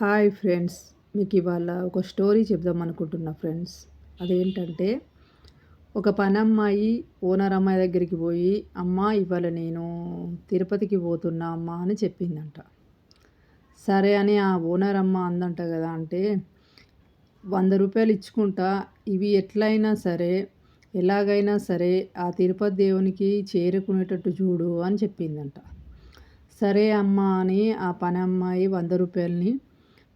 Hi friends మీకు ఇవాళ ఒక స్టోరీ చెప్దాం అనుకుంటున్నా ఫ్రెండ్స్. అదేంటంటే ఒక పనమ్మాయి ఓనర్ అమ్మాయి దగ్గరికి పోయి అమ్మ ఇవాళ నేను తిరుపతికి పోతున్నా అమ్మ అని చెప్పిందంట. సరే అని ఆ ఓనర్ అమ్మ అందంట కదా అంటే వంద రూపాయలు ఇచ్చుకుంటా ఇవి ఎట్లయినా సరే ఎలాగైనా సరే ఆ తిరుపతి దేవునికి చేరుకునేటట్టు చూడు అని చెప్పిందంట. సరే అమ్మ అని ఆ పని అమ్మాయి వంద రూపాయలని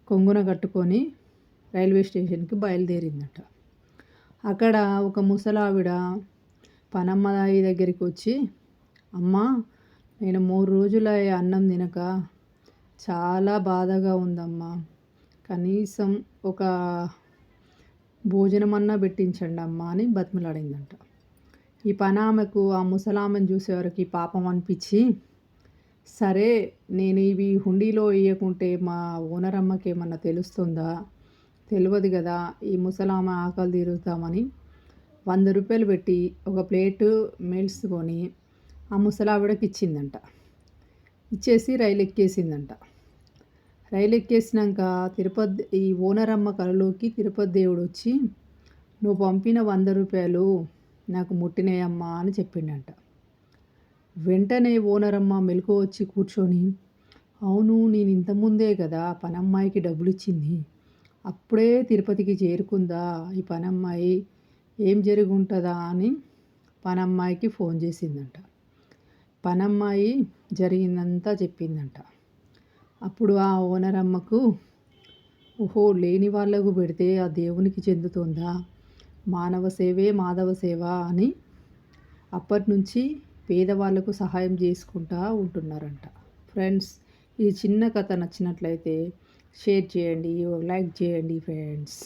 కొంగున కట్టుకొని రైల్వే స్టేషన్కి బయలుదేరిందట. అక్కడ ఒక ముసలావిడ పనమ్మదాయి దగ్గరికి వచ్చి అమ్మ నేను మూడు రోజుల అన్నం తినక చాలా బాధగా ఉందమ్మా. కనీసం ఒక భోజనమన్నా పెట్టించండి అమ్మ అని బతిమలాడిందంట. ఈ పనామకు ఆ ముసలామెను చూసేవారికి పాపం అనిపించి సరే నేను ఇవి హుండీలో వేయకుంటే మా ఓనర్ అమ్మకి ఏమన్నా తెలుస్తుందా? తెలియదు కదా ఈ ముసలామ ఆకలి తీరుతామని. వంద రూపాయలు పెట్టి ఒక ప్లేటు మీల్స్ కొని ఆ ముసలావిడకి ఇచ్చిందంట. ఇచ్చేసి రైలు ఎక్కేసిందంట రైలు ఎక్కేసినాక తిరుపతి ఈ ఓనర్ అమ్మ కళలోకి తిరుపతి దేవుడు వచ్చి నువ్వు పంపిన వంద రూపాయలు నాకు ముట్టినాయమ్మా అని చెప్పిండంట. వెంటనే ఓనరమ్మ మెలకు వచ్చి కూర్చొని అవును నేను ఇంతకుముందే కదా పనమ్మాయికి డబ్బులు ఇచ్చింది అప్పుడే తిరుపతికి చేరుకుందా? ఈ పనమ్మాయి ఏం జరుగుంటుందా? అని పనమ్మాయికి ఫోన్ చేసిందంట. పనమ్మాయి జరిగిందంతా చెప్పిందంట. అప్పుడు ఆ ఓనర్ అమ్మకు ఓహో లేని వాళ్ళకు పెడితే ఆ దేవునికి చెందుతుందా? మానవ సేవే మాధవ సేవ అని అప్పటి నుంచి పేదవాళ్ళకు సహాయం చేసుకుంటూ ఉంటున్నారంట. ఫ్రెండ్స్ ఈ చిన్న కథ నచ్చినట్లయితే షేర్ చేయండి లైక్ చేయండి ఫ్రెండ్స్.